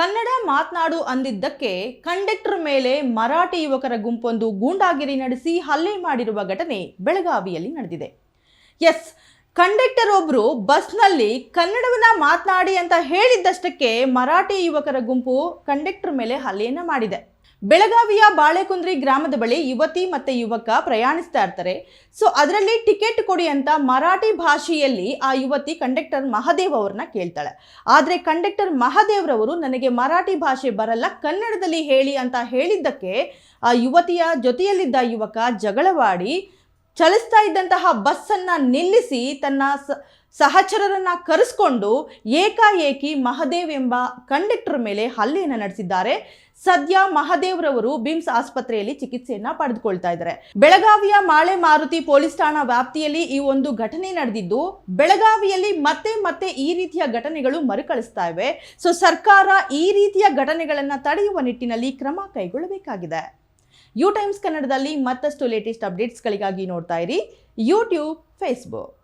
ಕನ್ನಡ ಮಾತನಾಡು ಅಂದಿದ್ದಕ್ಕೆ ಕಂಡಕ್ಟರ್ ಮೇಲೆ ಮರಾಠಿ ಯುವಕರ ಗುಂಪೊಂದು ಗೂಂಡಾಗಿರಿ ನಡೆಸಿ ಹಲ್ಲೆ ಮಾಡಿರುವ ಘಟನೆ ಬೆಳಗಾವಿಯಲ್ಲಿ ನಡೆದಿದೆ. ಎಸ್, ಕಂಡಕ್ಟರ್ ಒಬ್ರು ಬಸ್ನಲ್ಲಿ ಕನ್ನಡವನ್ನ ಮಾತನಾಡಿ ಅಂತ ಹೇಳಿದ್ದಷ್ಟಕ್ಕೆ ಮರಾಠಿ ಯುವಕರ ಗುಂಪು ಕಂಡಕ್ಟರ್ ಮೇಲೆ ಹಲ್ಲೆಯನ್ನು ಮಾಡಿದೆ. ಬೆಳಗಾವಿಯ ಬಾಳೆಕುಂದ್ರಿ ಗ್ರಾಮದ ಬಳಿ ಯುವತಿ ಮತ್ತೆ ಯುವಕ ಪ್ರಯಾಣಿಸ್ತಾ ಇರ್ತಾರೆ. ಸೊ ಅದರಲ್ಲಿ ಟಿಕೆಟ್ ಕೊಡಿ ಅಂತ ಮರಾಠಿ ಭಾಷೆಯಲ್ಲಿ ಆ ಯುವತಿ ಕಂಡಕ್ಟರ್ ಮಹಾದೇವ್ ಅವ್ರನ್ನ ಕೇಳ್ತಾಳೆ. ಆದರೆ ಕಂಡಕ್ಟರ್ ಮಹಾದೇವ್ರವರು ನನಗೆ ಮರಾಠಿ ಭಾಷೆ ಬರಲ್ಲ, ಕನ್ನಡದಲ್ಲಿ ಹೇಳಿ ಅಂತ ಹೇಳಿದ್ದಕ್ಕೆ ಆ ಯುವತಿಯ ಜೊತೆಯಲ್ಲಿದ್ದ ಯುವಕ ಜಗಳವಾಡಿ ಚಲಿಸ್ತಾ ಇದ್ದಂತಹ ಬಸ್ಸನ್ನು ನಿಲ್ಲಿಸಿ ತನ್ನ ಸಹಚರರನ್ನ ಕರೆಸ್ಕೊಂಡು ಏಕಾಏಕಿ ಮಹದೇವ್ ಎಂಬ ಕಂಡಕ್ಟರ್ ಮೇಲೆ ಹಲ್ಲೆಯನ್ನು ನಡೆಸಿದ್ದಾರೆ. ಸದ್ಯ ಮಹದೇವ್ರವರು ಬಿಮ್ಸ್ ಆಸ್ಪತ್ರೆಯಲ್ಲಿ ಚಿಕಿತ್ಸೆಯನ್ನ ಪಡೆದುಕೊಳ್ತಾ ಇದ್ದಾರೆ. ಬೆಳಗಾವಿಯ ಮಾಳೆ ಮಾರುತಿ ಪೊಲೀಸ್ ಠಾಣಾ ವ್ಯಾಪ್ತಿಯಲ್ಲಿ ಈ ಒಂದು ಘಟನೆ ನಡೆದಿದ್ದು, ಬೆಳಗಾವಿಯಲ್ಲಿ ಮತ್ತೆ ಮತ್ತೆ ಈ ರೀತಿಯ ಘಟನೆಗಳು ಮರುಕಳಿಸ್ತಾ ಇವೆ. ಸೊ ಸರ್ಕಾರ ಈ ರೀತಿಯ ಘಟನೆಗಳನ್ನ ತಡೆಯುವ ನಿಟ್ಟಿನಲ್ಲಿ ಕ್ರಮ ಕೈಗೊಳ್ಳಬೇಕಾಗಿದೆ. ಯು ಟೈಮ್ಸ್ ಕನ್ನಡದಲ್ಲಿ ಮತ್ತಷ್ಟು ಲೇಟೆಸ್ಟ್ ಅಪ್ಡೇಟ್ಸ್ಗಳಿಗಾಗಿ ನೋಡ್ತಾ ಇರಿ ಯೂಟ್ಯೂಬ್ ಫೇಸ್ಬುಕ್